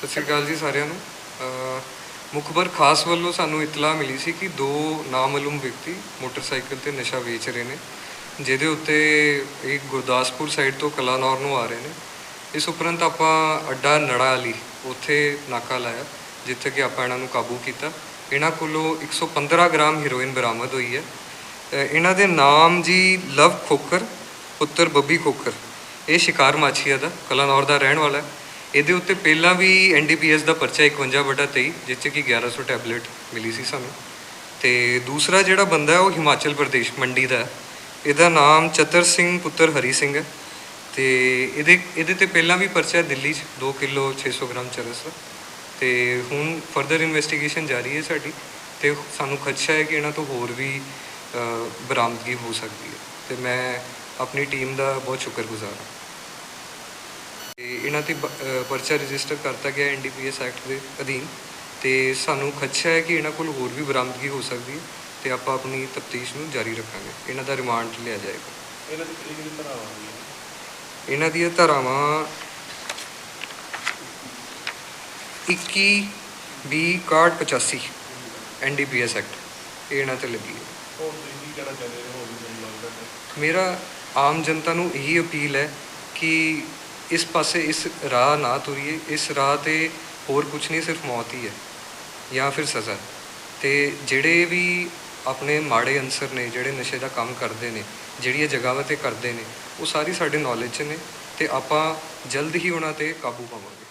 ਸਤਿ ਸ਼੍ਰੀ ਅਕਾਲ ਜੀ ਸਾਰਿਆਂ ਨੂੰ। ਮੁਖਬਰ ਖਾਸ ਵੱਲੋਂ ਸਾਨੂੰ ਇਤਲਾਹ ਮਿਲੀ ਸੀ ਕਿ ਦੋ ਨਾਮਾਲੂਮ ਵਿਅਕਤੀ ਮੋਟਰਸਾਈਕਲ ਤੇ ਨਸ਼ਾ ਵੇਚ ਰਹੇ ਨੇ, ਜਿਹਦੇ ਉੱਤੇ ਇੱਕ ਗੁਰਦਾਸਪੁਰ ਸਾਈਡ ਤੋਂ ਕਲਾਨੌਰ ਨੂੰ ਆ ਰਹੇ ਨੇ। ਇਸ ਉਪਰੰਤ ਆਪਾਂ ਅੱਡਾ ਨੜਾ ਵਾਲੀ ਉੱਥੇ ਨਾਕਾ ਲਾਇਆ, ਜਿੱਥੇ ਕਿ ਆਪਾਂ ਇਹਨਾਂ ਨੂੰ ਕਾਬੂ ਕੀਤਾ। ਇਹਨਾਂ ਕੋਲੋਂ 115 ਗ੍ਰਾਮ ਹੀਰੋਇਨ ਬਰਾਮਦ ਹੋਈ ਹੈ। ਇਹਨਾਂ ਦੇ ਨਾਮ ਜੀ ਲਵ ਖੋਕਰ ਪੁੱਤਰ ਬੱਬੀ ਖੋਕਰ ਇਹ ਸ਼ਿਕਾਰ ਮਾਛੀਆ ਦਾ, ਕਲਾਨੌਰ ਦਾ ਰਹਿਣ ਵਾਲਾ ਹੈ। ਇਹਦੇ ਉੱਤੇ ਪਹਿਲਾਂ ਵੀ ਐਨਡੀਪੀਐਸ ਦਾ ਪਰਚਾ 51 ਬਟਾ 23 ਜਿਸ 'ਚ ਕਿ 1100 ਟੈਬਲੇਟ ਮਿਲੀ ਸੀ ਸਾਨੂੰ। ਤੇ ਦੂਸਰਾ ਜਿਹੜਾ ਬੰਦਾ ਹੈ, ਉਹ ਹਿਮਾਚਲ ਪ੍ਰਦੇਸ਼, ਮੰਡੀ ਦਾ ਇਹਦਾ ਨਾਮ ਚਤਰ ਸਿੰਘ ਪੁੱਤਰ ਹਰੀ ਸਿੰਘ ਹੈ। ਤੇ ਇਹਦੇ ਇਹਦੇ ਤੇ ਪਹਿਲਾਂ ਵੀ ਪਰਚਾ ਦਿੱਲੀ 'ਚ 2 ਕਿਲੋ 600 ਗ੍ਰਾਮ ਚਰਸ। ਦਾ ਤੇ ਹੁਣ ਫਰਦਰ ਇਨਵੈਸਟੀਗੇਸ਼ਨ ਜਾਰੀ ਹੈ ਸਾਡੀ। ਤੇ ਸਾਨੂੰ ਖਦਸ਼ਾ ਹੈ ਕਿ ਇਹਨਾਂ ਤੋਂ ਹੋਰ ਵੀ ਬਰਾਮਦਗੀ ਹੋ ਸਕਦੀ ਹੈ। ਤੇ ਮੈਂ ਆਪਣੀ ਟੀਮ ਦਾ ਬਹੁਤ ਸ਼ੁਕਰਗੁਜ਼ਾਰ ਹਾਂ। ਇਹਨਾਂ ਤੇ ਪਰਚਾ ਰਜਿਸਟਰ ਕਰਤਾ ਗਿਆ ਐਨਡੀਪੀਐਸ ਐਕਟ ਦੇ ਅਧੀਨ ਤੇ ਸਾਨੂੰ ਖਦਸ਼ਾ ਹੈ ਕਿ ਇਹਨਾਂ ਕੋਲ ਹੋਰ ਵੀ ਬਰਾਮਦਗੀ ਹੋ ਸਕਦੀ ਹੈ ਤੇ ਆਪਾਂ ਆਪਣੀ ਤਫਤੀਸ਼ ਨੂੰ ਜਾਰੀ ਰੱਖਾਂਗੇ। ਇਹਨਾਂ ਦਾ ਰਿਮਾਂਡ ਲਿਆ ਜਾਏਗਾ। ਇਹਨਾਂ ਦੀ ਕਿਹੜੀ ਕਿਹੜੀ ਧਾਰਾਵਾਂ ਆਉਂਦੀਆਂ ਇਹਨਾਂ ਦੀਆਂ ਧਾਰਾਵਾਂ 21 20 61 85 ਐਨਡੀਪੀਐਸ ਐਕਟ ਇਹ ਇਹਨਾਂ ਤੇ ਲੱਗੀ ਹੈ। ਹੋਰ ਤੁਸੀਂ ਕੀ ਕਹਿਣਾ ਚਾਹੁੰਦੇ ਹੋ? ਹੋਰ ਵੀ ਮੈਨੂੰ ਲੱਗਦਾ ਹੈ? ਮੇਰਾ ਆਮ ਜਨਤਾ ਨੂੰ ਇਹੀ ਅਪੀਲ ਹੈ ਕਿ ਇਸ ਪਾਸੇ ਇਸ ਰਾਹ ਨਾ ਤੁਰੀਏ, ਇਸ ਰਾਹ ਤੇ ਹੋਰ ਕੁਝ ਨਹੀਂ, ਸਿਰਫ ਮੌਤ ਹੀ ਹੈ ਜਾਂ ਫਿਰ ਸਜ਼ਾ। ਤੇ ਜਿਹੜੇ ਵੀ ਆਪਣੇ ਮਾੜੇ ਅਨਸਰ ਨੇ, ਜਿਹੜੇ ਨਸ਼ੇ ਦਾ ਕੰਮ ਕਰਦੇ ਨੇ, ਜਿਹੜੀਆਂ ਜਗ੍ਹਾਵਾਂ ਤੇ ਕਰਦੇ ਨੇ, ਉਹ ਸਾਰੀ ਸਾਡੇ ਨੌਲੇਜ 'ਚ ਨੇ ਤੇ ਆਪਾਂ ਜਲਦ ਹੀ ਉਹਨਾਂ ਤੇ ਕਾਬੂ ਪਾਵਾਂਗੇ।